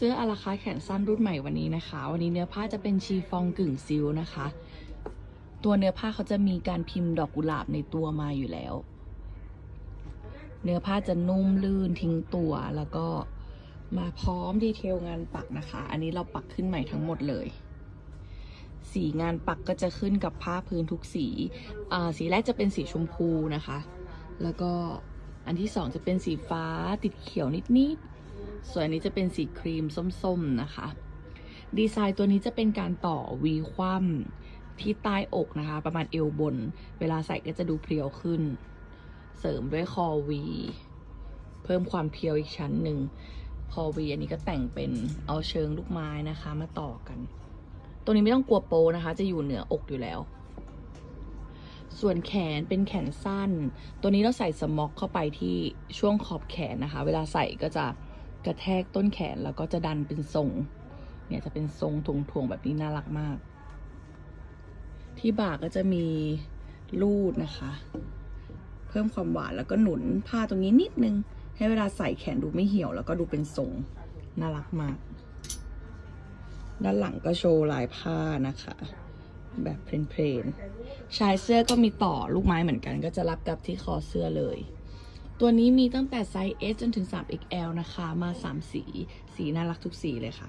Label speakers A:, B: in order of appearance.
A: เสื้ออาราคาแขนสั้นรุ่นใหม่วันนี้นะคะ วันนี้เนื้อผ้าจะเป็นชีฟองกึ่งซิลนะคะ ตัวเนื้อผ้าเขาจะมีการพิมพ์ดอกกุหลาบในตัวมาอยู่แล้ว เนื้อผ้าจะนุ่มลื่นทิ้งตัวแล้วก็มาพร้อมดีเทลงานปักนะคะ อันนี้เราปักขึ้นใหม่ทั้งหมดเลย สีงานปักก็จะขึ้นกับผ้าพื้นทุกสีอ่าสีแรกจะเป็นสีชมพูนะคะ แล้วก็อันที่สองจะเป็นสีฟ้าติดเขียวนิดๆ ส่วนอันนี้จะเป็นสีครีมส้มๆนะคะ ดีไซน์ตัวนี้จะเป็นการต่อวีคว่ำที่ใต้อกนะคะ ประมาณเอวบน เวลาใส่ก็จะดูเพรียวขึ้น เสริมด้วยคอวี เพิ่มความเพรียวอีกชั้นหนึ่งคอวีอันนี้ก็แต่งเป็นเอาเชิงลูกไม้นะคะมาต่อกัน ตัวนี้ไม่ต้องกลัวโปนะคะ จะอยู่เหนืออกอยู่แล้ว ส่วนแขนเป็นแขนสั้น ตัวนี้เราใส่สม็อกเข้าไปที่ช่วงขอบแขนนะคะ เวลาใส่ก็จะ กระแทกต้นแขนแล้วก็จะดันเป็นทรง เนี่ยจะเป็นทรงทวงๆแบบนี้น่ารักมาก ที่บ่าก็จะมีลูดนะคะ เพิ่มความหวานแล้วก็หนุนผ้าตรงนี้นิดนึง ให้เวลาใส่แขนดูไม่เหี่ยวแล้วก็ดูเป็นทรงน่ารักมาก ด้านหลังก็โชว์ลายผ้านะคะ แบบเพลนๆชายเสื้อก็มีต่อลูกไม้เหมือนกัน ก็จะรับกับที่คอเสื้อเลย ตัวนี้มีตั้งแต่ไซส์ S จนถึง 3XL นะคะ มา 3 สี สีน่ารักทุกสีเลยค่ะ